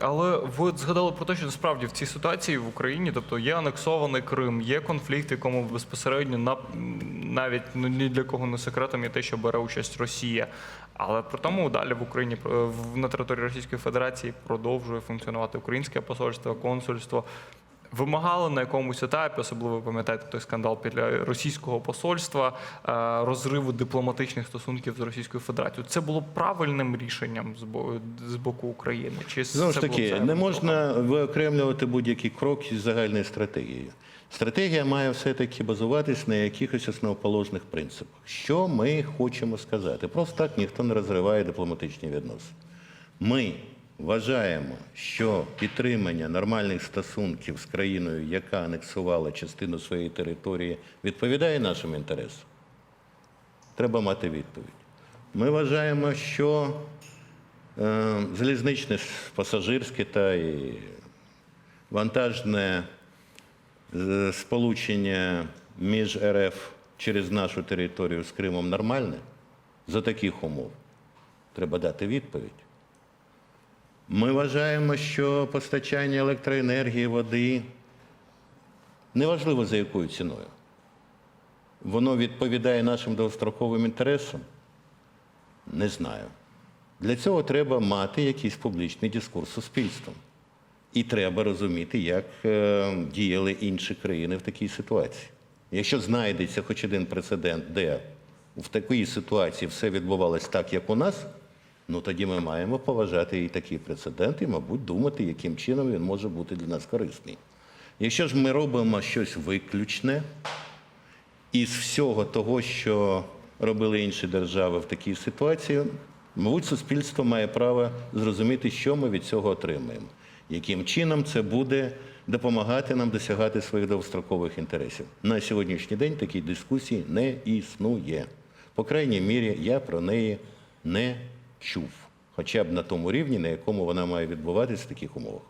Але ви згадали про те, що насправді в цій ситуації в Україні, тобто є анексований Крим, є конфлікт, якому безпосередньо на навіть ну, ні для кого не секретом є те, що бере участь Росія. Але при тому далі в Україні е, на території Російської Федерації продовжує функціонувати українське посольство, консульство. Вимагали на якомусь етапі, особливо пам'ятаєте той скандал після російського посольства, е, розриву дипломатичних стосунків з Російською Федерацією. Це було правильним рішенням з боку України? Чи Знову ж таки, не можна виокремлювати будь-який крок із загальною стратегією. Стратегія має все-таки базуватись на якихось основоположних принципах. Що ми хочемо сказати? Просто так ніхто не розриває дипломатичні відносини. Ми вважаємо, що підтримання нормальних стосунків з країною, яка анексувала частину своєї території, відповідає нашим інтересам. Треба мати відповідь. Ми вважаємо, що Е, Залізничне, пасажирське та і вантажне е, сполучення між РФ через нашу територію з Кримом нормальне за таких умов. Треба дати відповідь. Ми вважаємо, що постачання електроенергії, води неважливо за якою ціною. Воно відповідає нашим довгостроковим інтересам. Не знаю. Для цього треба мати якийсь публічний дискурс суспільством. І треба розуміти, як е, діяли інші країни в такій ситуації. Якщо знайдеться хоч один прецедент, де в такій ситуації все відбувалось так, як у нас, ну тоді ми маємо поважати і такий прецедент, і, мабуть, думати, яким чином він може бути для нас корисний. Якщо ж ми робимо щось виключне, із всього того, що робили інші держави в такій ситуації, мабуть, суспільство має право зрозуміти, що ми від цього отримаємо, яким чином це буде допомагати нам досягати своїх довгострокових інтересів. На сьогоднішній день такій дискусії не існує. По крайній мірі, я про неї не чув, хоча б на тому рівні, на якому вона має відбуватися в таких умовах.